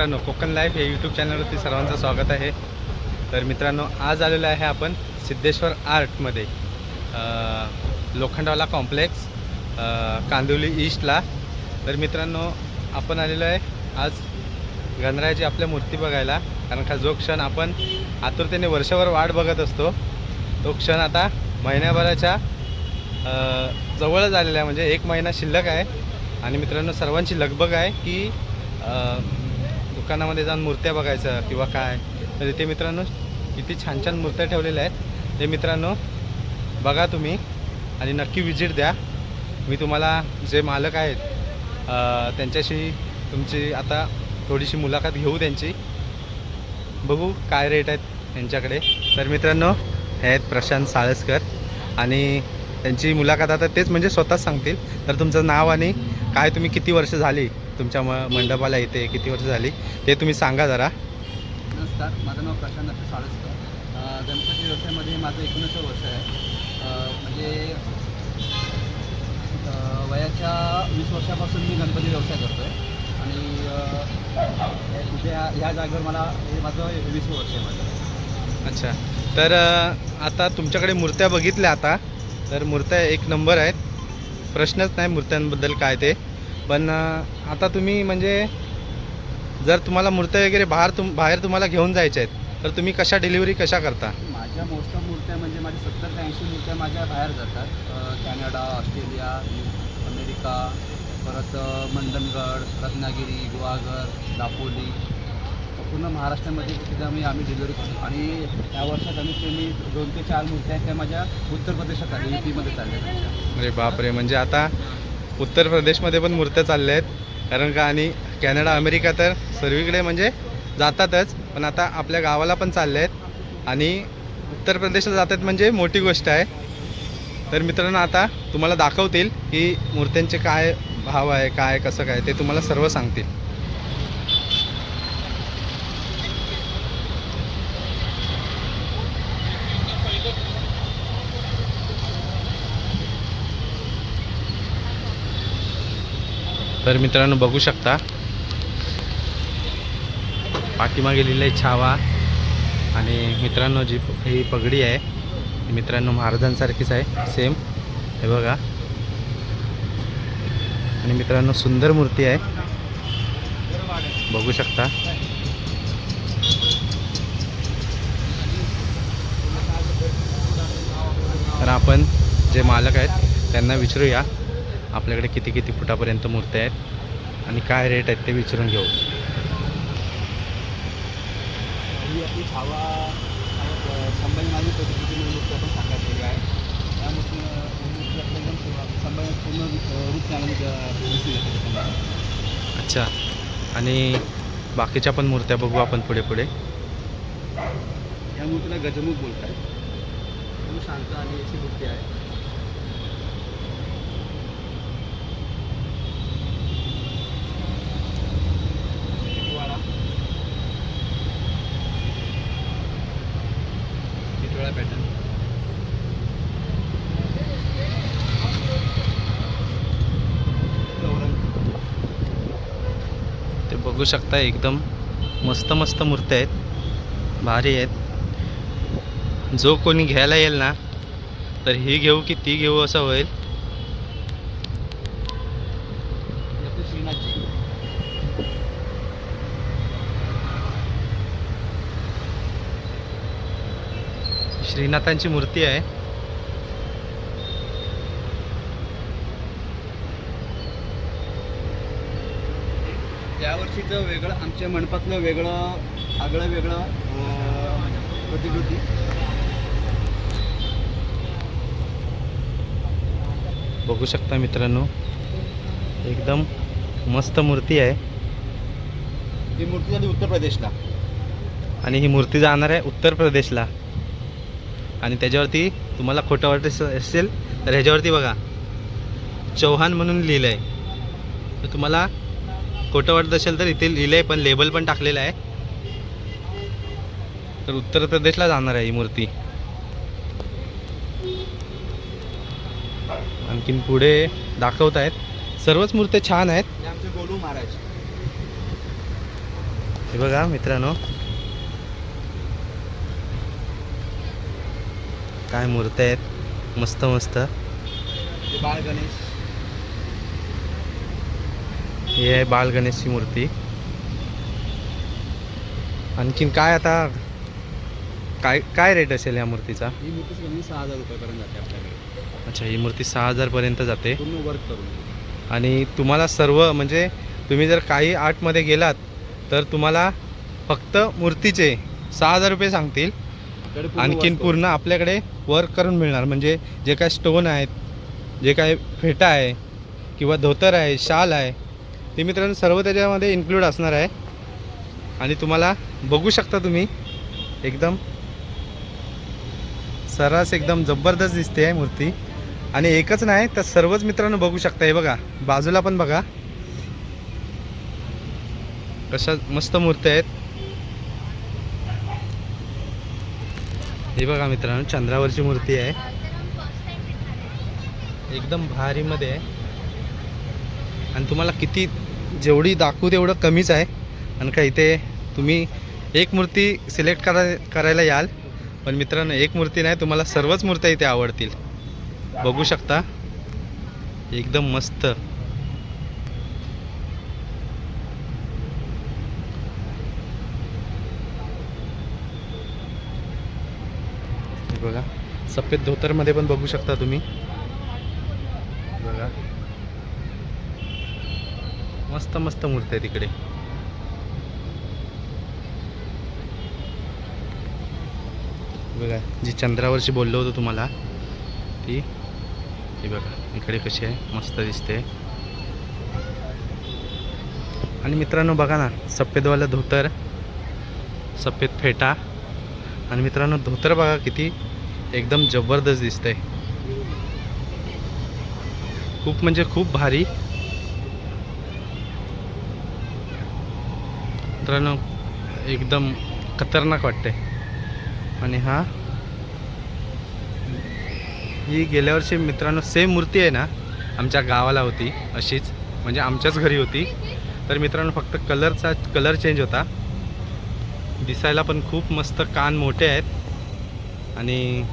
मित्रांनो कोकण लाईफ या यूट्यूब चॅनलवरती सर्वांचं स्वागत आहे. तर मित्रांनो आज आलेलो आहे आपण सिद्धेश्वर आर्टमध्ये लोखंडवाला कॉम्प्लेक्स कांदिवली ईस्टला तर मित्रांनो आपण आलेलो आहे आज गणरायाची आपल्या मूर्ती बघायला. कारण का जो क्षण आपण आतुरतेने वर्षभर वाट बघत असतो तो क्षण आता महिन्याभराच्या जवळच आलेला आहे. म्हणजे एक महिना शिल्लक आहे. आणि मित्रांनो सर्वांची लगबग आहे की दुकानामध्ये जाऊन मूर्त्या बघायचं किंवा काय. तर इथे मित्रांनो किती छान छान मूर्त्या ठेवलेल्या आहेत. ते मित्रांनो बघा तुम्ही आणि नक्की विजिट द्या. मी तुम्हाला जे मालक आहेत त्यांच्याशी तुमची आता थोडीशी मुलाखत घेऊ त्यांची. बघू काय रेट आहेत त्यांच्याकडे. तर मित्रांनो हे आहेत प्रशांत साळसकर आणि त्यांची मुलाखत आता तेच म्हणजे स्वतःच सांगतील. तर तुमचं नाव आणि काय तुम्ही किती वर्ष झाली? तुमच्या म मंडपाला इथे किती वर्ष झाली? ते तुम्ही सांगा जरा. नमस्कार माझं नाव प्रशांत साळसकर. गणपती व्यवसायामध्ये माझं एकोणीसवं वर्ष आहे. म्हणजे वयाच्या वीस वर्षापासून मी गणपती व्यवसाय करतो आहे आणि इथे ह्या- जागेवर मला हे माझं वीसवं वर्ष आहे माझं. अच्छा. तर आता तुमच्याकडे मूर्त्या बघितल्या आता. तर मूर्त्या एक नंबर आहेत. प्रश्नच नाही मूर्त्यांबद्दल काय ते. पण आता तुम्ही म्हणजे जर तुम्हाला मूर्त्या वगैरे बाहेर तुम बाहेर तुम्हाला घेऊन जायच्या आहेत तर तुम्ही कशा डिलिव्हरी कशा करता? माझ्या मोस्ट ऑफ मूर्त्या म्हणजे माझ्या सत्तर ते ऐंशी मूर्त्या माझ्या बाहेर जातात. कॅनडा ऑस्ट्रेलिया अमेरिका परत अ, मंडणगड रत्नागिरी गुहागर दापोली. पूर्ण महाराष्ट्रामध्ये सुद्धा मी आम्ही डिलिव्हरी करतो. आणि या वर्षात आम्ही कमी दोन ते चार मूर्त्या आहेत त्या माझ्या उत्तर प्रदेशात आल्या यू पीमध्ये चालल्या आहेत अरे बापरे! म्हणजे आता उत्तर प्रदेशमध्ये पण मूर्त्या चालल्या आहेत. कारण का आणि कॅनडा अमेरिका तर सर्वीकडे म्हणजे जातातच पण आता आपल्या गावाला पण चालले आहेत. आणि उत्तर प्रदेशला जातात म्हणजे मोठी गोष्ट आहे. तर मित्रांनो आता तुम्हाला दाखवतील की मूर्त्यांचे काय भाव आहे काय कसं काय ते तुम्हाला सर्व सांगतील. तर मित्रांनो बघू शकता. पाठीमागे लिहिलं आहे छावा. आणि मित्रांनो जी ही पगडी आहे मित्रांनो महाराजांसारखीच आहे. सेम हे बघा. आणि मित्रांनो सुंदर मूर्ती आहे. बघू शकता. तर आपण जे मालक आहेत त्यांना विचारूया. आपल्याकडे किती किती फुटापर्यंत मूर्त्या आहेत आणि काय रेट आहेत ते विचारून घेऊ. ही आपली छावा अ, संभाजी महाराज पद्धतीची मूर्ती आपण साकारलेली आहे. त्या मूर्ती संभाजी पूर्ण रूप. अच्छा. आणि बाकीच्या पण मूर्त्या बघू आपण पुढे पुढे. या मूर्तीला गजमुख बोलतात. खूप शांत आणि अशी मूर्ती आहे. बघू शकता एकदम मस्त मस्त मूर्त्या आहेत. भारी आहेत. जो कोणी घ्यायला येईल ना तर ही घेऊ की ती घेऊ असं होईल. श्रीनाथांची मूर्ती आहे. यावर्षीचं वेगळं आमच्या मंडपातलं वेगळं आगळं वेगळं प्रतिकृती. बघू शकता मित्रांनो एकदम मस्त मूर्ती आहे. ही मूर्ती झाली उत्तर प्रदेशला. आणि ही मूर्ती जाणार आहे उत्तर प्रदेशला. आणि त्याच्यावरती तुम्हाला खोटं वाटत असेल तर ह्याच्यावरती बघा चौहान म्हणून लिहिलं आहे तर तुम्हाला खोटं वाटत असेल तर इथे लिहिलं आहे पण लेबल पण टाकलेलं आहे. तर उत्तर प्रदेशला जाणार आहे ही मूर्ती. आणखीन पुढे दाखवत आहेत. सर्वच मूर्त्या छान आहेत. हे आमचे गोलू महाराज. हे बघा मित्रांनो. काय मूर्त्या आहेत. मस्त मस्त. बाळ गणेश. ही आहे बाल गणेशची मूर्ती. आणखीन काय आता काय काय रेट असेल या मूर्तीचा? ही मूर्ती सहा हजार रुपयापर्यंत जाते आपल्याकडे. अच्छा ही मूर्ती सहा हजारपर्यंत जाते. पूर्ण वर्क करून. आणि तुम्हाला सर्व म्हणजे तुम्ही जर काही आर्टमध्ये गेलात तर तुम्हाला फक्त मूर्तीचे सहा हजार रुपये सांगतील. आणखीन. पूर्ण आपल्याकडे वर्क करून मिळणार. म्हणजे जे काय स्टोन आहेत जे काय फेटा आहे किंवा धोतर आहे शाल आहे ते मित्रांनो सर्व त्याच्यामध्ये इन्क्लूड असणार आहे. आणि तुम्हाला बघू शकता तुम्ही एकदम सरस एकदम जबरदस्त दिसते आहे मूर्ती. आणि एकच नाही तर सर्वच मित्रांनो बघू शकता. हे बघा बाजूला पण बघा. कशा मस्त मूर्त्या आहेत. हे बघा मित्रांनो चंद्रावरची मूर्ती आहे. एकदम भारीमध्ये आहे. आणि तुम्हाला किती जेवढी दाखवू तेवढं कमीच आहे. आणि का इथे तुम्ही एक मूर्ती सिलेक्ट करा करायला याल. पण मित्रांनो एक मूर्ती नाही तुम्हाला सर्वच मूर्त्या इथे आवडतील. बघू शकता. एकदम मस्त. बघा सफेद धोतरमध्ये पण बघू शकता तुम्ही बघा मस्त मस्त मूर्ती आहे तिकडे. बघा जी चंद्रावरशी बोललो होतो तुम्हाला ती ती बघा इकडे कशी आहे मस्त दिसते. आणि मित्रांनो बघा ना सफेदवालं धोतर सफेद फेटा. आणि मित्रांनो धोतर बघा किती एकदम जबरदस्त दिसतंय. खूप म्हणजे खूप भारी. मित्रांनो एकदम खतरनाक वाटते आणि हा ही गेल्या वर्षी मित्रांनो सेम मूर्ती आहे ना आमच्या गावाला होती अशीच. म्हणजे आमच्याच घरी होती. तर मित्रांनो फक्त कलरचा कलर चेंज होता. दिसायला पण खूप मस्त कान मोठे आहेत. आणि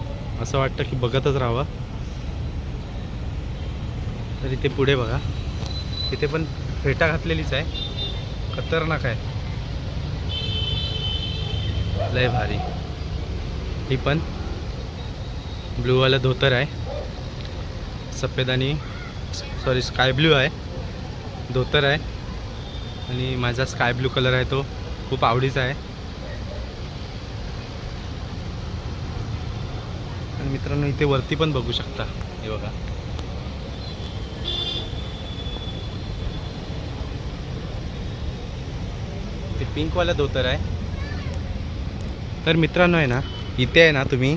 असं वाटतं की बघतच राहावं. तर इथे पुढे बघा. इथे पण फेटा घातलेलीच आहे. खतरनाक आहे. लय भारी. ही पण ब्लूवाला धोतर आहे. सफेद आणि सॉरी स्काय ब्ल्यू आहे. धोतर आहे. आणि माझा स्काय ब्लू कलर आहे तो. खूप आवडीचा आहे. आणि मित्रांनो इथे वरती पण बघू शकता. हे बघा. ते पिंकवाला धोतर आहे. तर मित्रांनो आहे ना इथे आहे ना तुम्ही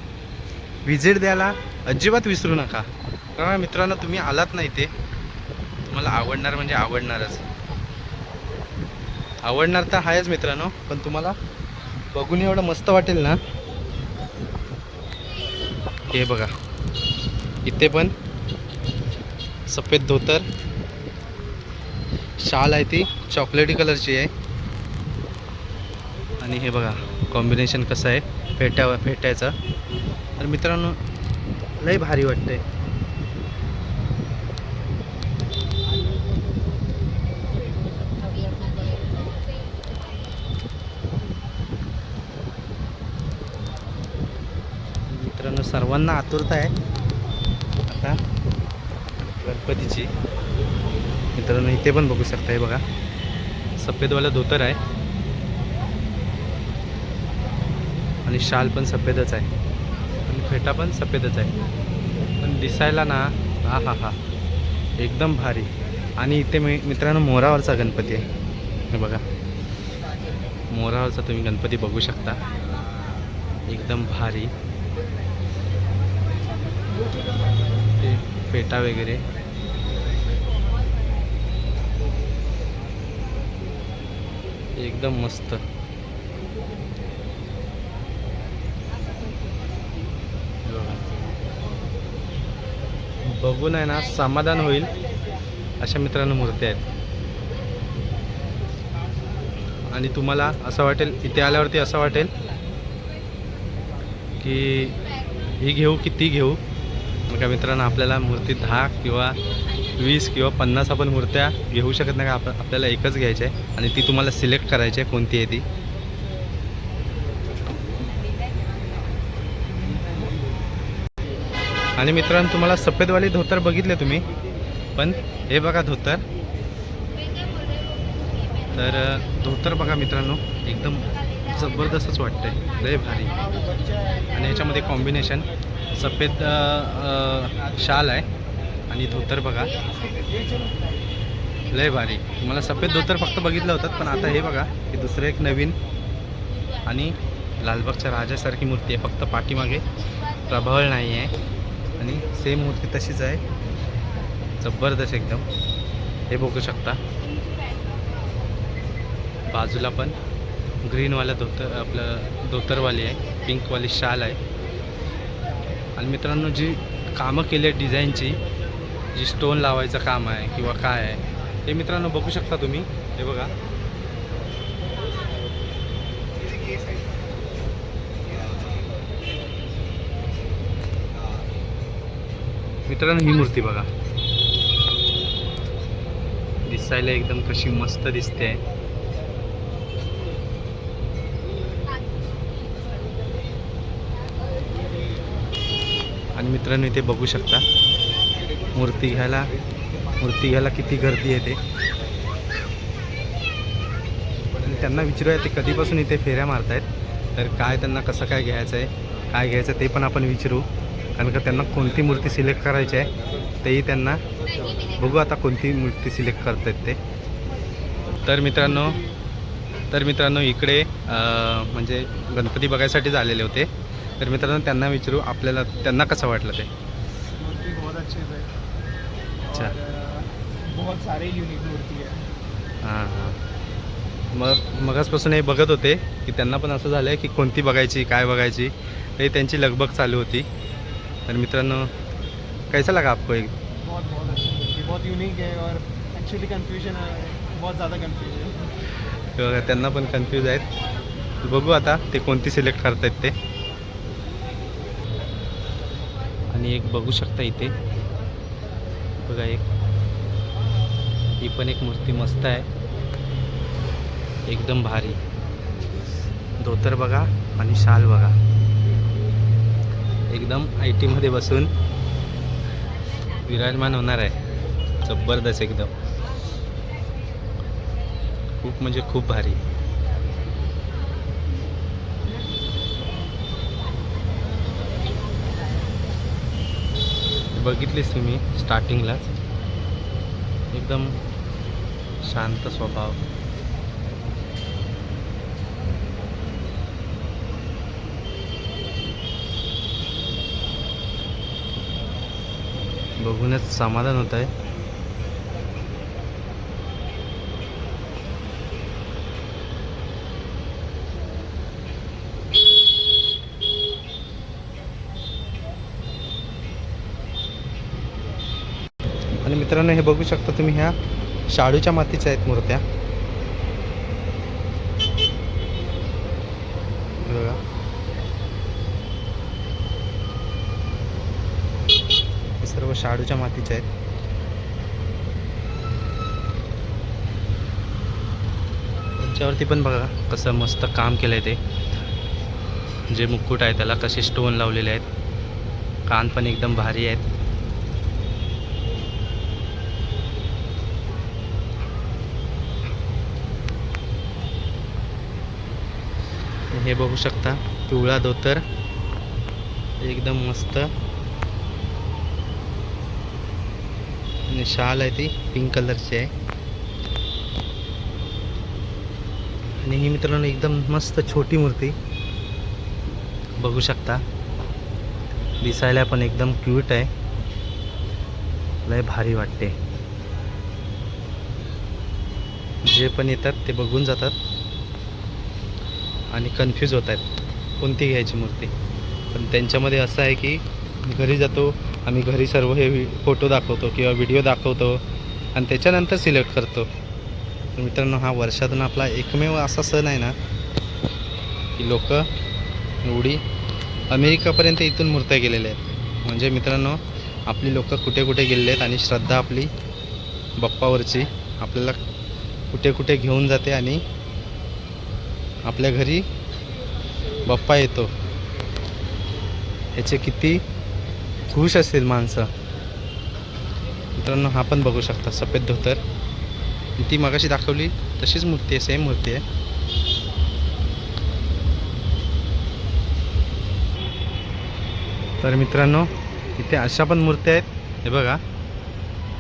व्हिजिट द्यायला अजिबात विसरू नका. कारण मित्रांनो तुम्ही आलात ना इथे तुम्हाला आवडणार म्हणजे आवडणारच. आवडणार तर आहेच मित्रांनो पण तुम्हाला बघून एवढं मस्त वाटेल ना. हे बघा इथे पण सफेद धोतर शाल आहे ती चॉकलेटी कलरची आहे. आणि हे बघा कॉम्बिनेशन कसं आहे? फेट्या फेट्याचं. तर मित्रांनो लय भारी वाटतंय. मित्रांनो सर्वांना आतुरता आहे. आता गणपतीची. मित्रांनो इथे पण बघू शकता हे बघा. सफेदवाला धोतर आहे. आणि शाल पण सफेदच आहे. आणि फेटा पण सफेदच आहे. पण दिसायला ना हा हा हा एकदम भारी. आणि इथे मी मित्रांनो मोरावरचा गणपती आहे. हे बघा. मोरावरचा तुम्ही गणपती बघू शकता. एकदम भारी. ते फेटा वगैरे. एकदम मस्त हे बघा. बघून आहे ना समाधान होईल अशा मित्रांनो मूर्ती आहेत. आणि तुम्हाला असं वाटेल इथे आल्यावरती असं वाटेल की ही घेऊ की ती घेऊ. का मित्रांनो आपल्याला मूर्ती दहा किंवा वीस किंवा पन्नास आपण मूर्त्या घेऊ शकत नाही. का आप आपल्याला एकच घ्यायची आहे आणि ती तुम्हाला सिलेक्ट करायची आहे कोणती आहे ती. आणि मित्रांनो तुम्हाला सफेदवाली धोतर बघितले तुम्ही. पण हे बघा धोतर. तर धोतर बघा मित्रांनो एकदम जबरदस्तच वाटतंय. लय भारी. आणि याच्यामध्ये कॉम्बिनेशन सफेद शाल आहे. आणि धोतर बघा. लय भारी. तुम्हाला सफेद धोतर फक्त बघितलं होतं पण आता हे बघा हे दुसरं एक नवीन आणि लालबागच्या राजासारखी मूर्ती आहे. फक्त पाठीमागे प्रबळ नाही आहे आणि सेम मूर्ती तशीच आहे. जबरदस्त एकदम. हे बघू शकता. बाजूला पण ग्रीनवाला धोतर आपलं धोतरवाली आहे. पिंकवाली शाल आहे. आणि मित्रांनो जी कामं केली आहेत डिझाईनची जी स्टोन लावायचं काम आहे किंवा काय आहे हे मित्रांनो बघू शकता तुम्ही. हे बघा. मित्रांनो ही मूर्ती बघा. दिसायला एकदम कशी मस्त दिसते. आणि मित्रांनो इथे बघू शकता. मूर्ती घ्यायला मूर्ती घ्यायला किती गर्दी येते आणि त्यांना विचारूया ते कधीपासून इथे फेऱ्या मारतायत. तर काय त्यांना कसं काय घ्यायचं आहे काय घ्यायचं ते पण आपण विचारू. कारण का त्यांना कोणती मूर्ती सिलेक्ट करायची आहे तेही त्यांना बघू आता कोणती मूर्ती सिलेक्ट करतायत ते. तर मित्रांनो तर मित्रांनो इकडे म्हणजे गणपती बघायसाठीच आलेले होते. तर मित्रांनो त्यांना विचारू आपल्याला त्यांना कसं वाटलं ते? मूर्ति बहुत अच्छे है हां. हां मग मगासपासून हे बघत होते की त्यांना पण असं झालं आहे की कोणती बघायची काय बघायची ते त्यांची लगबग चालू होती. तर मित्रांनो कैसा लगा आपको एक? बहुत बहुत अच्छी बहुत यूनिक है और एक्चुअली कंफ्यूजन है। बहुत ज़्यादा कंफ्यूजन बघा, त्यांना पण कन्फ्यूज आहेत. बघू आता ते कोणती सिलेक्ट करतायत ते. आणि एक बघू शकता इथे. बघा एक. ही पण एक मूर्ती मस्त आहे. एकदम भारी. धोतर बघा आणि शाल बघा. एकदम आय टीमध्ये बसून विराजमान होणार आहे. जबरदस्त एकदम. खूप म्हणजे खूप भारी. बघितलीस तुम्ही स्टार्टिंगलाच एकदम शांत स्वभाव. बघूनच समाधान होत आहे. आणि मित्रांनो हे बघू शकता तुम्ही ह्या शाडूच्या मातीच्या आहेत मूर्त्या. बघा हे सर्व शाडूच्या मातीच्या आहेत. त्यांच्यावरती पण बघा कसं मस्त काम केलं आहे ते. जे मुकुट आहे त्याला कसे स्टोन लावलेले आहेत. कान पण एकदम भारी आहेत. हे बघू शकता पिवळा धोतर एकदम मस्त. आणि शाल आहे ती पिंक कलरची आहे. आणि ही मित्रांनो एकदम मस्त छोटी मूर्ती. बघू शकता. दिसायला पण एकदम क्यूट आहे. लय भारी वाटते. जे पण येतात ते बघून जातात. आणि कन्फ्यूज होत आहेत. कोणती घ्यायची मूर्ती? पण त्यांच्यामध्ये असं आहे की घरी जातो आम्ही घरी सर्व हे फोटो दाखवतो किंवा व्हिडिओ दाखवतो आणि त्याच्यानंतर सिलेक्ट करतो. मित्रांनो हा वर्षातून आपला एकमेव असा सण आहे ना की लोक एवढी अमेरिकापर्यंत इथून मूर्त्या गेलेल्या आहेत. म्हणजे मित्रांनो आपली लोक कुठे कुठे गेलेले आहेत आणि श्रद्धा आपली बाप्पावरची आपल्याला कुठे कुठे घेऊन जाते आणि आपल्या घरी बाप्पा येतो. ह्याचे किती खुश असतील माणसं. मित्रांनो हा पण बघू शकता सफेद धोतर. ती मगाशी दाखवली तशीच मूर्ती आहे सेम मूर्ती आहे. तर मित्रांनो इथे अशा पण मूर्त्या आहेत. हे बघा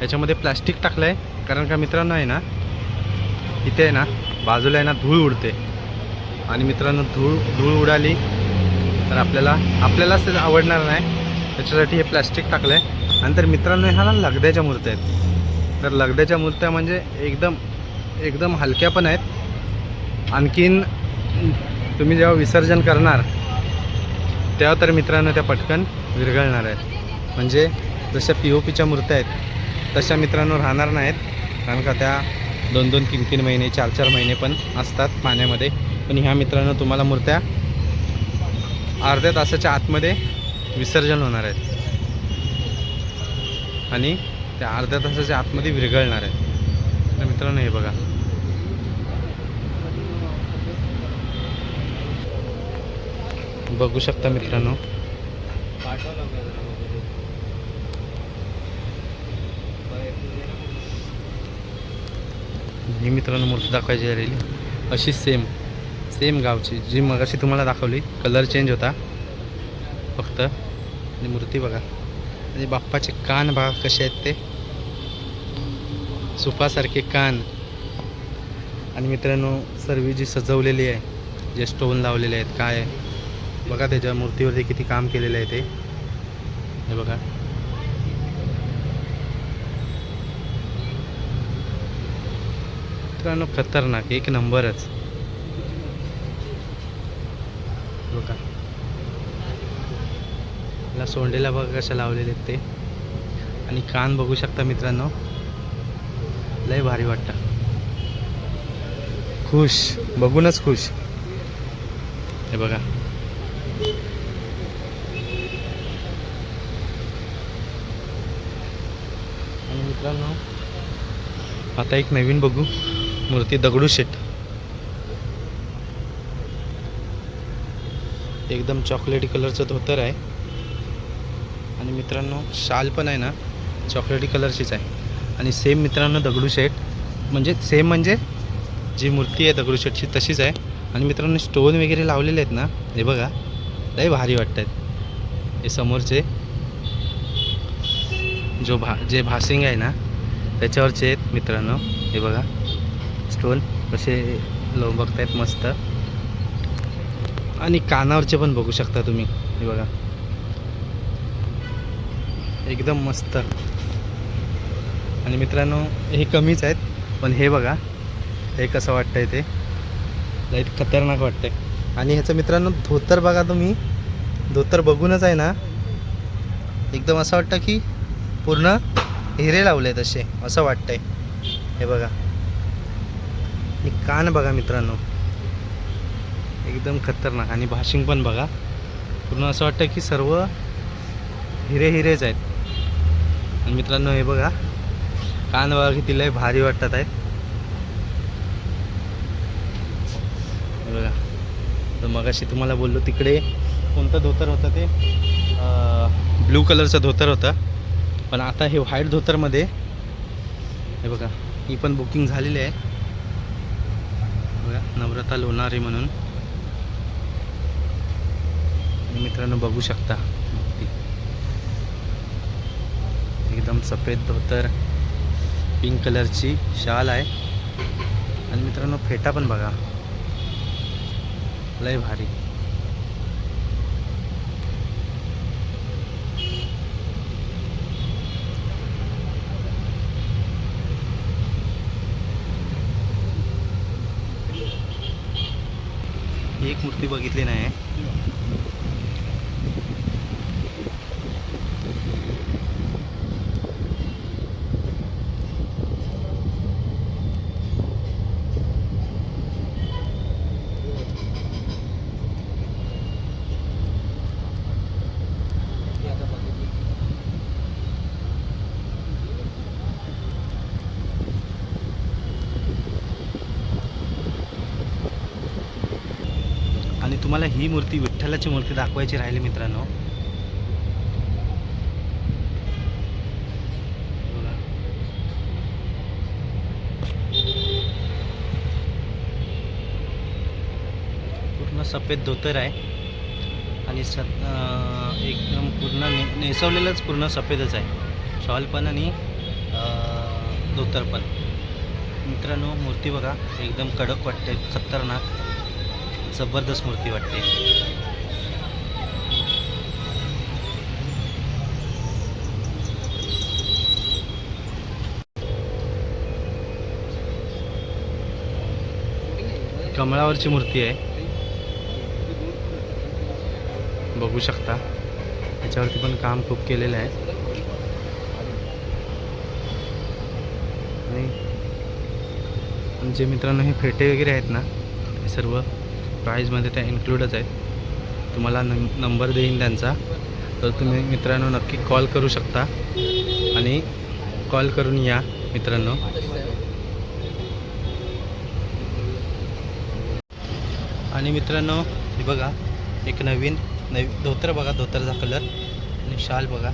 याच्यामध्ये प्लास्टिक टाकलं आहे कारण का मित्रांनो आहे ना इथे आहे ना बाजूला आहे ना धूळ उडते. आणि मित्रांनो धूळ धूळ उडाली तर आपल्याला आपल्यालाच ते आवडणार नाही. त्याच्यासाठी हे प्लॅस्टिक टाकलं आहे आणि तर मित्रांनो ह्या ना लगद्याच्या मूर्त्या आहेत. तर लगद्याच्या मूर्त्या म्हणजे एकदम एकदम हलक्या पण आहेत. आणखीन तुम्ही जेव्हा विसर्जन करणार तेव्हा तर मित्रांनो त्या पटकन विरघळणार आहेत. म्हणजे जशा पी ओ पीच्या मूर्त्या आहेत तशा मित्रांनो राहणार नाहीत. कारण का त्या दोन दोन तीन तीन महिने चार चार महिने पण असतात पाण्यामध्ये. पण ह्या मित्रांनो तुम्हाला मूर्त्या अर्ध्या तासाच्या आतमध्ये विसर्जन होणार आहेत. आणि त्या अर्ध्या तासाच्या आतमध्ये विरघळणार आहेत. तर मित्रांनो हे बघा. बघू शकता मित्रांनो. ही मित्रांनो मूर्ती दाखवायची राहिली अशी सेम सेम गावची जी मगाशी तुम्हाला दाखवली कलर चेंज होता. फक्त. आणि मूर्ती बघा. आणि बाप्पाचे कान बघा कसे आहेत ते. सुपासारखे कान. आणि मित्रांनो सर्व जी सजवलेली आहे जे स्टोन लावलेले आहेत काय बघा त्याच्या मूर्तीवरती किती काम केलेलं आहे ते. हे बघा. मित्रांनो खतरनाक. एक नंबरच बघा याला सोंडेला बघा कशा लावलेले आहेत ते. आणि कान बघू शकता मित्रांनो. लय भारी वाटतं. खुश. बघूनच खुश. हे बघा. आणि मित्रांनो आता एक नवीन बघू. मूर्ती दगडू शेट एकदम चॉकलेटी कलरचं धोतर आहे. आणि मित्रांनो शाल पण आहे ना चॉकलेटी कलरचीच आहे. आणि सेम मित्रांनो दगडूशेठ म्हणजे सेम म्हणजे जी मूर्ती आहे दगडूशेठची तशीच आहे. आणि मित्रांनो स्टोन वगैरे लावलेले आहेत ना हे बघा लय भारी वाटत आहेत हे समोरचे जो भा जे भासिंग आहे ना त्याच्यावरचे आहेत मित्रांनो हे बघा. स्टोन कसे लो बघतायत मस्त. आणि कानावरचे पण बघू शकता तुम्ही हे बघा. एकदम मस्त. आणि मित्रांनो हे कमीच आहेत पण हे बघा हे कसं वाटतंय ते. लाइट खतरनाक वाटतंय. आणि ह्याचं मित्रांनो धोतर बघा तुम्ही. धोतर बघूनच आहे ना एकदम असं वाटतं की पूर्ण हिरे लावले तसे असं वाटतंय. हे बघा. आणि कान बघा मित्रांनो. एकदम खतरनाक. आणि भाशिंग पण बघा. पूर्ण असं वाटतं की सर्व हिरे हिरेच आहेत. आणि मित्रांनो हे बघा. कान बघा किती लय भारी वाटतात आहेत. बघा. तर मगाशी तुम्हाला बोललो तिकडे कोणतं धोतर होतं ते? ब्लू कलरचं धोतर होतं. पण आता हे व्हाईट धोतरमध्ये हे बघा ही पण बुकिंग झालेली आहे. बघा नम्रता लोणारे म्हणून. आणि मित्रांनो बघू शकता. ती. एकदम सफेद धोतर पिंक कलरची शाल आहे. आणि मित्रांनो फेटा पण बघा. लय भारी. एक मूर्ती बघितली नाही तुम्हाला ही मूर्ती विठ्ठलाची मूर्ती दाखवायची राहिली मित्रांनो. पूर्ण सफेद धोतर आहे. आणि स एकदम पूर्ण ने नेसवलेलंच पूर्ण सफेदच आहे. शॉल पण आणि धोतर पण. मित्रांनो मूर्ती बघा एकदम कडक वाटते खतरनाक. जबरदस्त मूर्ती वाटते. कमळावरची मूर्ती आहे. बघू शकता. याच्यावरती पण काम खूप केलेलं आहे. आणि आणि जे मित्रांनो हे फेटे वगैरे आहेत ना हे सर्व प्राईजमध्ये त्या इन्क्लूडच आहेत. तुम्हाला नं नंबर देईन त्यांचा. तर तुम्ही मित्रांनो नक्की कॉल करू शकता. आणि कॉल करून या मित्रांनो. आणि मित्रांनो हे बघा एक नवीन नवी धोतर बघा धोतरचा कलर आणि शाल बघा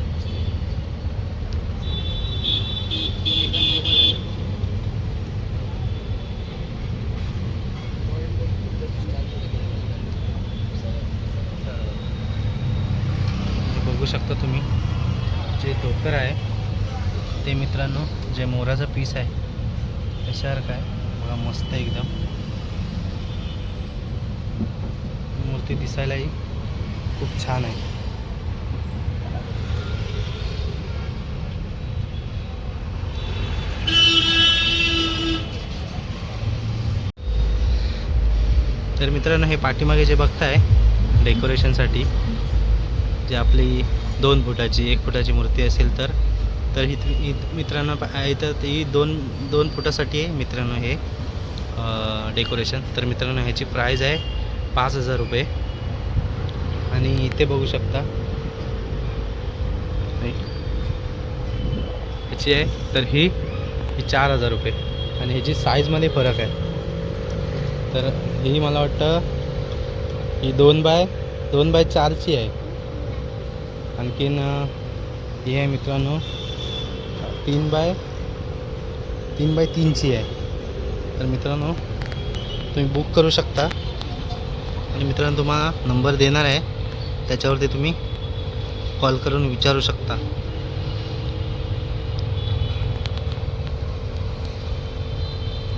हे बघू शकता तुम्ही जे धोतर आहे ते मित्रांनो जे मोराचं पीस आहे त्याच्यासारखं आहे बघा मस्त आहे एकदम. मूर्ती दिसायलाही खूप छान आहे. तर मित्रांनो हे पाठीमागे जे बघताय डेकोरेशनसाठी जे आपली दोन फुटाची एक फुटाची मूर्ती असेल तर तर ही मित्रांनो पा- इथं ही दोन दोन फुटासाठी आहे मित्रांनो हे डेकोरेशन तर मित्रांनो ह्याची प्राईज आहे पाच हजार रुपये. आणि इथे बघू शकता. ह्याची आहे तर ही ही चार हजार रुपये. आणि ह्याची साईजमध्ये फरक आहे. तर ही मला वाटतं ही दोन बाय दोन बाय चारची आहे. आणखीन ही आहे मित्रांनो तीन बाय तीन बाय तीनची आहे. तर मित्रांनो तुम्ही बुक करू शकता. आणि मित्रांनो तुम्हाला नंबर देणार आहे. त्याच्यावरती तुम्ही कॉल करून विचारू शकता.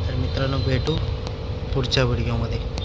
तर मित्रांनो भेटू पुढच्या व्हिडिओमध्ये